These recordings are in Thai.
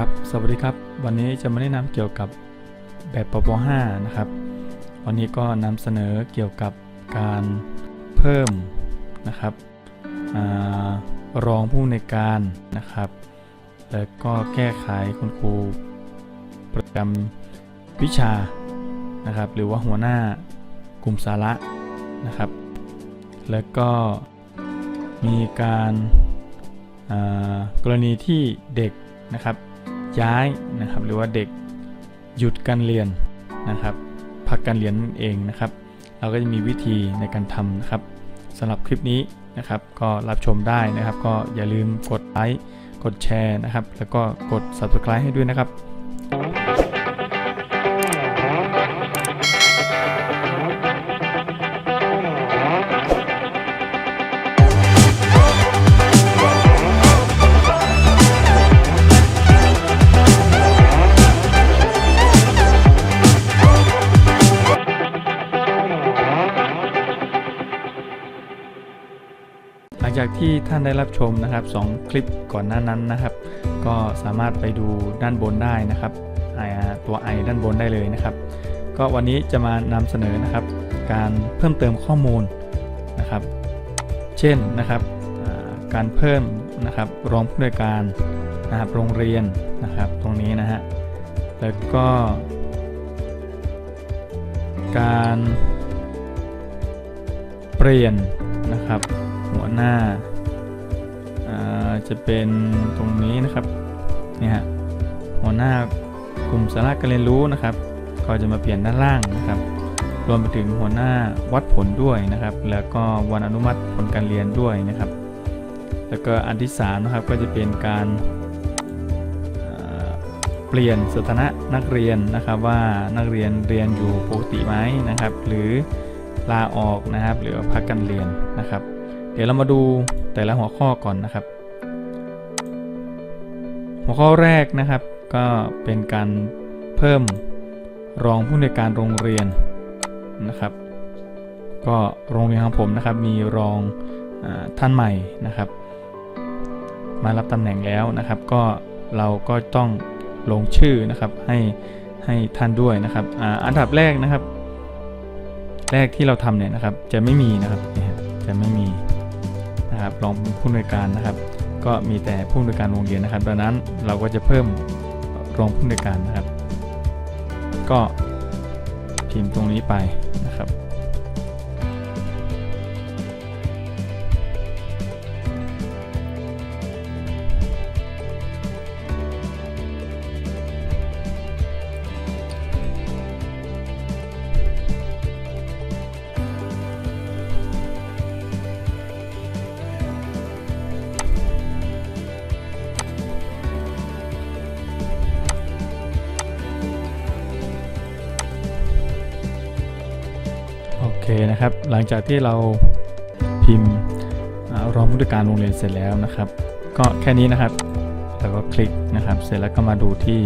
ครับ สวัสดีครับ วันนี้จะมาแนะนำเกี่ยวกับแบบปป5นะครับ วันนี้ก็นำเสนอเกี่ยวกับการเพิ่มนะครับอรองผู้ในการนะครับ แล้วก็แก้ไขคุณครูประจำวิชานะครับ หรือว่าหัวหน้ากลุ่มสาระนะครับ แล้วก็มีการากรณีที่เด็กนะครับ ย้ายนะครับ หรือว่าเด็กหยุดการเรียนนะครับพักการเรียนนั่นเองนะครับ เราก็จะมีวิธีในการทำนะครับสำหรับคลิปนี้นะครับ ก็รับชมได้นะครับ ก็อย่าลืมกดไลค์กดแชร์นะครับ แล้วก็กด subscribe ให้ด้วยนะครับ จากที่ท่านได้รับชมนะครับสองคลิปก่อนหน้านั้นนะครับ ก็สามารถไปดูด้านบนได้นะครับอ่าตัวไอด้านบนได้เลยนะครับ ก็วันนี้จะมานำเสนอนะครับ การเพิ่มเติมข้อมูลนะครับ เช่นนะครับการเพิ่มนะครับรองผู้อำนวยการนะครับโรงเรียนนะครับตรงนี้นะฮะแล้วก็ การเปลี่ยนนะครับ หัวหน้าาจะเป็นตรงนี้นะครับนี่ฮะหัวหน้ากลุ่มสาระการเรียนรู้นะครับ ก็จะมาเปลี่ยนด้านล่างนะครับ รวมไปถึงหัวหน้าวัดผลด้วยนะครับ แล้วก็วันอนุมัติผลการเรียนด้วยนะครับ แล้วก็อันที่สามนะครับก็จะเป็นการเปลี่ยนสถานะนักเรียนนะครับว่านักเรียนเรียนอยู่ปกติไหมนะครับ หรือลาออกนะครับ หรือพักการเรียนนะครับ เดี๋ยวเรามาดูแต่ละหัวข้อก่อนนะครับ หัวข้อแรกนะครับก็เป็นการเพิ่มรองผู้ในวยการโรงเรียนนะครับ ก็โรงเรียนของผมนะครับมีรองอท่านใหม่นะครับ มารับตำแหน่งแล้วนะครับ ก็เราก็ต้องลงชื่อนะครับให้ให้ท่านด้วยนะครับออันดับแรกนะครับ แรกที่เราทำเนี่ยนะครับจะไม่มีนะครับจะไม่มี นะครับรองผู้อำนวยการนะครับ ก็มีแต่ผู้อำนวยการโรงเรียนนะครับ ดังนั้นเราก็จะเพิ่มรองผู้อำนวยการนะครับ ก็พิมพ์ตรงนี้ไป นะครับโอเคนะครับ หลังจากที่เราพิมพ์อ่ารองผู้จัดการโรงเรียนเสร็จแล้วนะครับ ก็แค่นี้นะครับ แล้วก็คลิกนะครับ เสร็จแล้วก็มาดูที่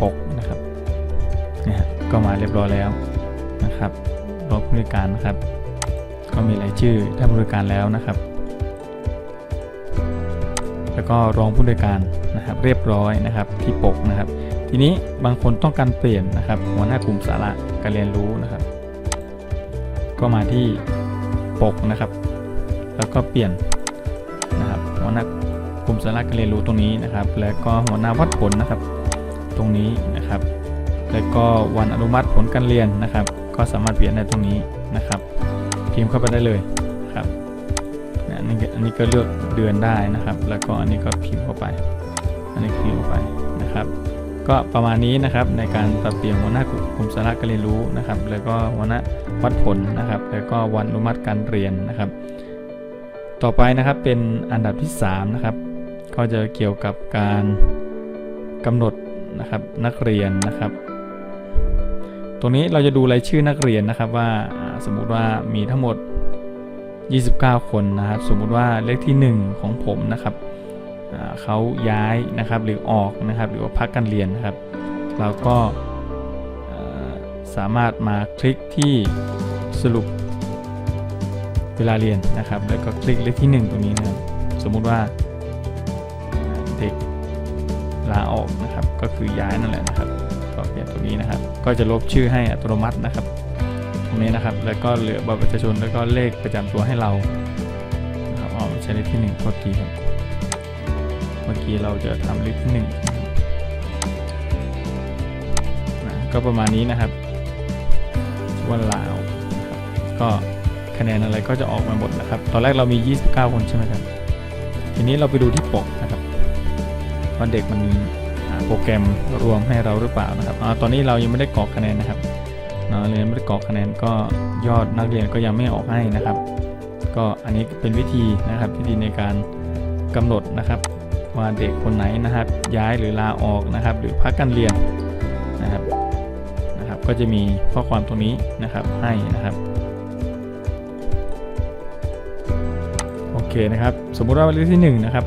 ปกนะครับนี่ยฮะก็มาเรียบร้อยแล้วนะครับรองผู้จัดการนะครับ ก็มีรายชื่อท่านผู้จัดการแล้วนะครับ แล้วก็รองผู้จัดการนะครับ เรียบร้อยนะครับที่ปกนะครับ ทีนี้บางคนต้องการเปลี่ยนนะครับหัวหน้ากลุ่มสาระการเรียนรู้นะครับ ก็มาที่ปกนะครับ แล้วก็เปลี่ยนนะครับหัวหน้ากลุ่มสาระการเรียนรู้ตรงนี้นะครับ แล้วก็หัวหน้าวัดผลนะครับ ตรงนี้นะครับ แล้วก็วันอนุมัติผลการเรียนนะครับ ก็สามารถเปลี่ยนได้ตรงนี้นะครับ พิมพ์เข้าไปได้เลยครับนี่ยอันนี้อันนี้ก็เลือกเดือนได้นะครับ แล้วก็อันนี้ก็พิมพ์เข้าไป อันนี้พิมพ์เข้าไปนะครับ ก็ประมาณนี้นะครับในการปรับเปลี่ยนหัวหน้ากลุ่มสาระการเรียนรู้นะครับ แล้วก็หัวหน้าวัดผลนะครับ แล้วก็วันอนุมัติการเรียนนะครับ ต่อไปนะครับเป็นอันดับที่3นะครับก็จะเกี่ยวกับการกำหนดนะครับนักเรียนนะครับ ตรงนี้เราจะดูรายชื่อนักเรียนนะครับว่าสมมุติว่ามีทั้งหมด 29 คนนะครับ สมมุติว่าเลขที่ 1 ของผมนะครับ เขาย้ายนะครับหรือออกนะครับหรือว่าพักการเรียนนะครับ เราก็สามารถมาคลิกที่สรุปเวลาเรียนนะครับ แล้วก็คลิกเลขที่ 1 ตรงนี้นะครับ สมมุติว่าเด็กลาออกนะครับ ก็คือย้ายนั่นแหละนะครับก็เปลี่ยนตรงนี้นะครับ ก็จะลบชื่อให้อัตโนมัตินะครับ ตรงนี้นะครับ แล้วก็เหลือบัตรประชาชนแล้วก็เลขประจำตัวให้เรานะครับอ๋อใช่เลขที่หนึ่งโทษทีครับ มื่อกี้เราจะทำเลขที่หนึ่งนะก็ประมาณนี้นะครับว่าลาวก็คะแนนอะไรก็จะออกมาหมดนะครับ ตอนแรกเรามี 29 คนใช่ไหมครับ ทีนี้เราไปดูที่ปกนะครับว่าเด็กมันหาโปรแกรมรวมให้เราหรือเปล่านะครับอตอนนี้เรายังไม่ได้กรอกคะแนนนะครับเนาะเรียนไม่ได้กรอกคะแนนก็ยอดนักเรียนก็ยังไม่ออกให้นะครับ ก็อันนี้เป็นวิธีนะครับวิธีในการกำหนดนะครับ ว่าเด็กคนไหนนะครับ ย้ายหรือลาออกนะครับ หรือพักการเรียนนะครับนะครับ ก็จะมีข้อความตรงนี้นะครับให้นะครับโอเคนะครับ สมมุติว่าวันที่หนึ่งนะครับ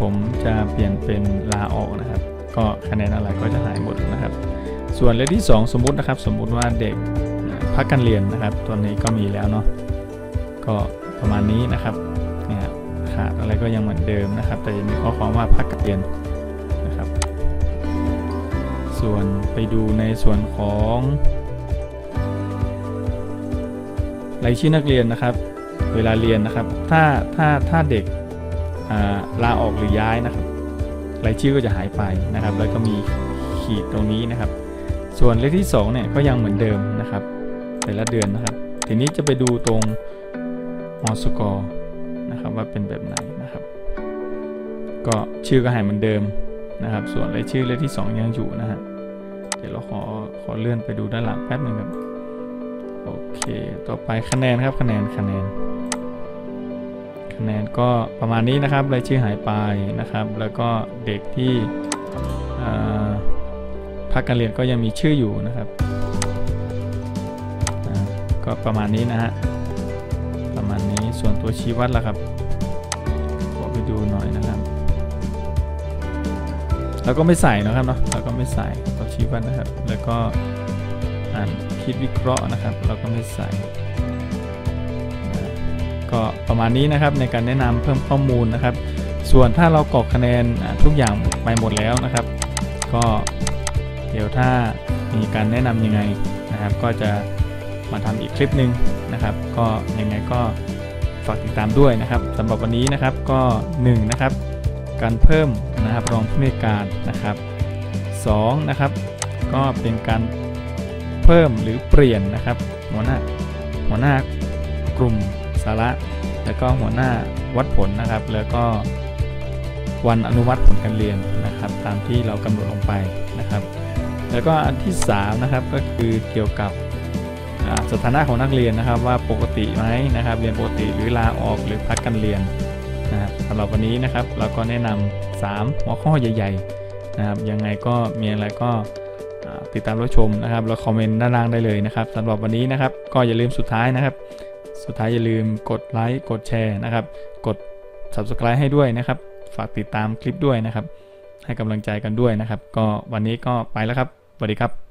ผมจะเปลี่ยนเป็นลาออกนะครับ ก็คะแนนอะไรก็จะหายหมดนะครับ ส่วนเลขที่ 2 สมมุตินะครับ สมมุติว่าเด็กพักการเรียนนะครับ ตัวนี้ก็มีแล้วเนาะก็ประมาณนี้นะครับ อะไรก็ยังเหมือนเดิมนะครับ แต่จะมีข้อความว่าพักการเรียนนะครับ ส่วนไปดูในส่วนของรายชื่อนักเรียนนะครับ เวลาเรียนนะครับ ถ้าถ้าถ้าเด็กาลาออกหรือย้ายนะครับรายชื่อก็จะหายไปนะครับ แล้วก็มีขีดตรงนี้นะครับ ส่วนเลขที่2เนี่ยก็ยังเหมือนเดิมนะครับ แต่ละเดือนนะครับ ทีนี้จะไปดูตรงอสกอร์นะครับว่าเป็นแบบไหน ก็ชื่อก็หายเหมือนเดิมนะครับ ส่วนรายชื่อเลขที่ 2 ยังอยู่นะฮะเดี๋ยวเราขอขอเลื่อนไปดูด้านหลังแป๊บหนึ่งครับโอเค ต่อไปคะแนนครับคะแนนคะแนน คะแนนก็ประมาณนี้นะครับรายชื่อหายไปนะครับ แล้วก็เด็กที่พักการเรียนก็ยังมีชื่ออยู่นะครับ ก็ประมาณนี้นะฮะ ประมาณนี้ส่วนตัวชี้วัดละครับ ขอไปดูหน่อยนะครับ แล้วก็ไม่ใส่นะครับเนาะแล้วก็ไม่ใส่ตัวชี้วัดนะครับ แล้วก็อ่านคิดวิเคราะห์นะครับ เราก็ไม่ใส่ ก็ประมาณนี้นะครับในการแนะนำเพิ่มข้อมูลนะครับ ส่วนถ้าเรากรอกคะแนนทุกอย่างไปหมดแล้วนะครับ ก็เดี๋ยวถ้ามีการแนะนำยังไงนะครับ ก็จะมาทำอีกคลิปหนึ่งนะครับ ก็ยังไงก็ฝากติดตามด้วยนะครับสำหรับวันนี้นะครับก็1นะครับการเพิ่ม นะครับรองผู้ในการนะครับ2นะครับก็เป็นการเพิ่มหรือเปลี่ยนนะครับ หัวหน้าหัวหน้ากลุ่มสาระ แล้วก็หัวหน้าวัดผลนะครับ แล้วก็วันอนุมัติผลการเรียนนะครับ ตามที่เรากำหนดลงไปนะครับ แล้วก็อันที่3นะครับก็คือเกี่ยวกับสถานะของนักเรียนนะครับว่าปกติไหมนะครับ เรียนปกติหรือลาออกหรือพักการเรียน นะครับสำหรับวันนี้นะครับเราก็แนะนำ3หัวข้อใหญ่ ๆ นะครับ ยังไงก็มีอะไรก็ติดตามรับชมนะครับแล้วคอมเมนต์ด้านล่างได้เลยนะครับสำหรับวันนี้นะครับ ก็อย่าลืมสุดท้ายนะครับ สุดท้ายอย่าลืมกดไลค์กดแชร์นะครับ กด Subscribe ให้ด้วยนะครับ ฝากติดตามคลิปด้วยนะครับ ให้กำลังใจกันด้วยนะครับ ก็วันนี้ก็ไปแล้วครับสวัสดีครับ